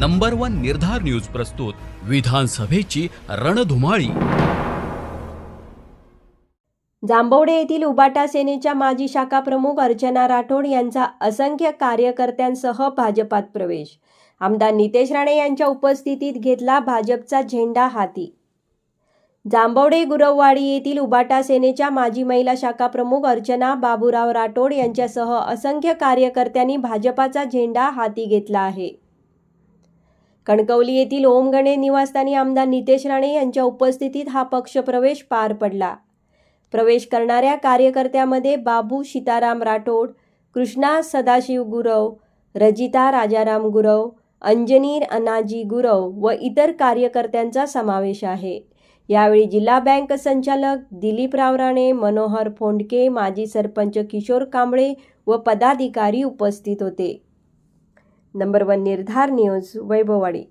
Number one Nirdhar news प्रस्तुत विधानसभेची रणधुमाळी. जांभवडे येथील उबाटा सेनेच्या माजी शाखा प्रमुख अर्चना राठोड यांचा असंख्य कार्यकर्त्यांसह भाजपात प्रवेश. आमदार नितेश राणे यांच्या उपस्थितीत घेतला भाजपचा झेंडा हाती. जांभवडे गुरववाडी येथील उबाटा सेनेच्या माजी महिला शाखा प्रमुख अर्चना बाबूराव राठोड यांच्यासह असंख्य कार्यकर्त्यांनी भाजपाचा झेंडा हाती घेतला आहे. कणकवली येथील ओमगणे निवासस्थानी आमदार नितेश राणे यांच्या उपस्थितीत हा पक्षप्रवेश पार पडला. प्रवेश करणाऱ्या कार्यकर्त्यामध्ये बाबू सीताराम राठोड कृष्णा सदाशिव गुरव रजिता राजाराम गुरव अंजनी अनाजी गुरव व इतर कार्यकर्त्यांचा समावेश आहे. यावेळी जिल्हा बँक संचालक दिलीपराव राणे मनोहर फोंडके माजी सरपंच किशोर कांबळे व पदाधिकारी उपस्थित होते. Number one Nirdhar news Vaibhavwadi.